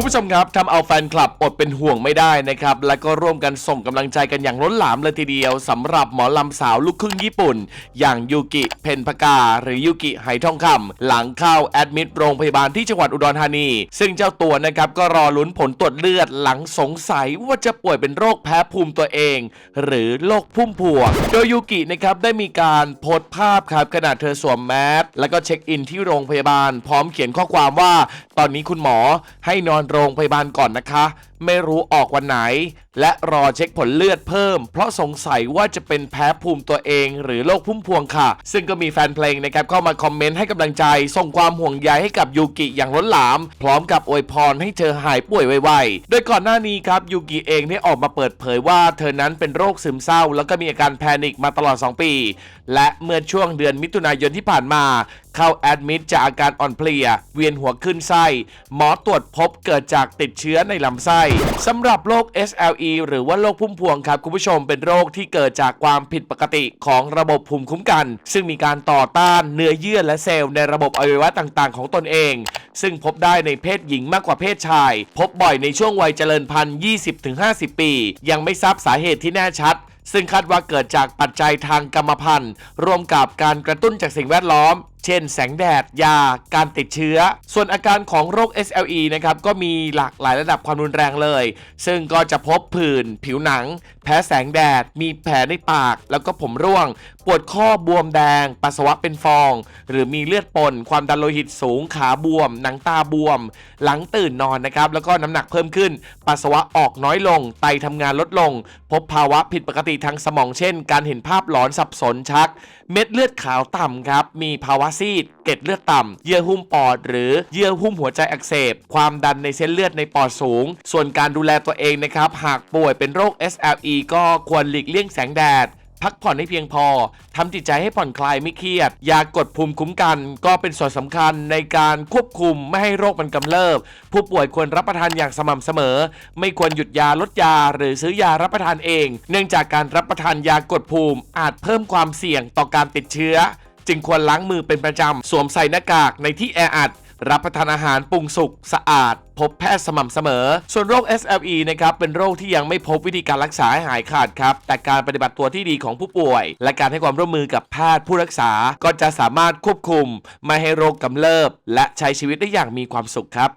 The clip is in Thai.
คุณผู้ชมครับทำเอาแฟนคลับอดเป็นห่วงไม่ได้นะครับ และก็ร่วมกันส่งกำลังใจกันอย่างล้นหลามเลยทีเดียวสำหรับหมอลำสาวลูกครึ่งญี่ปุ่น อย่างยูกิเพนพกา หรือยูกิไหทองคำหลังเข้าแอดมิดโรงพยาบาลที่จังหวัดอุดรธานี ซึ่งเจ้าตัวนะครับก็รอลุ้นผลตรวจเลือดหลังสงสัยว่าจะป่วยเป็นโรคแพ้ภูมิตัวเอง หรือโรคพุ่มพวงโดยยูกินะครับได้มีการโพสต์ภาพครับขณะเธอสวมแมสแล้วก็เช็คอินที่โรงพยาบาล พร้อมเขียนข้อความว่า ตอนนี้คุณหมอให้นอนโรงพยาบาลก่อนนะคะ ไม่รู้ออกวันไหน และรอเช็คผลเลือดเพิ่ม เพราะสงสัยว่าจะเป็นแพ้ภูมิตัวเอง หรือโรคพุ่มพวงค่ะ ซึ่งก็มีแฟนเพลงนะครับเข้ามาคอมเมนต์ให้กำลังใจ ส่งความห่วงใยให้กับยูกิอย่างล้นหลาม พร้อมกับอวยพรให้เธอหายป่วยไวๆ โดยก่อนหน้านี้ครับยูกิเองได้ออกมาเปิดเผยว่าเธอนั้นเป็นโรคซึมเศร้า แล้วก็มีอาการแพนิคมาตลอด 2 ปี และเมื่อช่วงเดือนมิถุนายนที่ผ่านมา เข้าแอดมิดจากอาการอ่อนเพลีย เวียนหัวขึ้นไส้ หมอตรวจพบเกิดจากติดเชื้อในลำไส้สำหรับโรค SLE หรือว่าโรคพุ่มพวงครับคุณผู้ชมเป็นโรคที่เกิดจากความผิดปกติของระบบภูมิคุ้มกัน ซึ่งมีการต่อต้านเนื้อเยื่อและเซลล์ในระบบอวัยวะต่างๆ ของตนเอง ซึ่งพบได้ในเพศหญิงมากกว่าเพศชาย พบบ่อยในช่วงวัยเจริญพันธุ์ 20-50 ปี ยังไม่ทราบสาเหตุที่แน่ชัดซึ่งคาดว่าเกิดจากปัจจัยทางกรรมพันธุ์ ร่วมกับการกระตุ้นจากสิ่งแวดล้อมเช่นแสงแดด ยา การติดเชื้อ ส่วนอาการของโรค SLE นะครับก็มีหลากหลายระดับความรุนแรงเลย ซึ่งก็จะพบผื่น ผิวหนัง แพ้แสงแดด มีแผลในปาก แล้วก็ผมร่วง ปวดข้อบวมแดง ปัสสาวะเป็นฟอง หรือมีเลือดปน ความดันโลหิตสูง ขาบวม หนังตาบวม หลังตื่นนอนนะครับ แล้วก็น้ำหนักเพิ่มขึ้น ปัสสาวะออกน้อยลง ไตทำงานลดลง พบภาวะผิดปกติทางสมองเช่น การเห็นภาพหลอนสับสนชัก เม็ดเลือดขาวต่ำครับ มีภาวะซีด เกล็ดเลือดต่ำ เยื่อหุ้มปอด หรือเยื่อหุ้มหัวใจอักเสบ ความดันในเส้นเลือดในปอดสูง ส่วนการดูแลตัวเองนะครับ หากป่วยเป็นโรค SLE ก็ควรหลีกเลี่ยงแสงแดดพักผ่อนให้เพียงพอ ทำจิตใจให้ผ่อนคลายไม่เครียด ยากดภูมิคุ้มกัน ก็เป็นส่วนสำคัญในการควบคุมไม่ให้โรคมันกำเริบ ผู้ป่วยควรรับประทานอย่างสม่ำเสมอ ไม่ควรหยุดยาลดยา หรือซื้อยารับประทานเอง เนื่องจากการรับประทานยากดภูมิ อาจเพิ่มความเสี่ยงต่อการติดเชื้อ จึงควรล้างมือเป็นประจำ สวมใส่หน้ากากในที่แออัดรับประทานอาหารปรุงสุกสะอาด พบแพทย์สม่ำเสมอ ส่วนโรค SLE นะครับ เป็นโรคที่ยังไม่พบวิธีการรักษาให้หายขาดครับ แต่การปฏิบัติตัวที่ดีของผู้ป่วย และการให้ความร่วมมือกับแพทย์ผู้รักษา ก็จะสามารถควบคุม ไม่ให้โรคกำเริบ และใช้ชีวิตได้อย่างมีความสุขครับ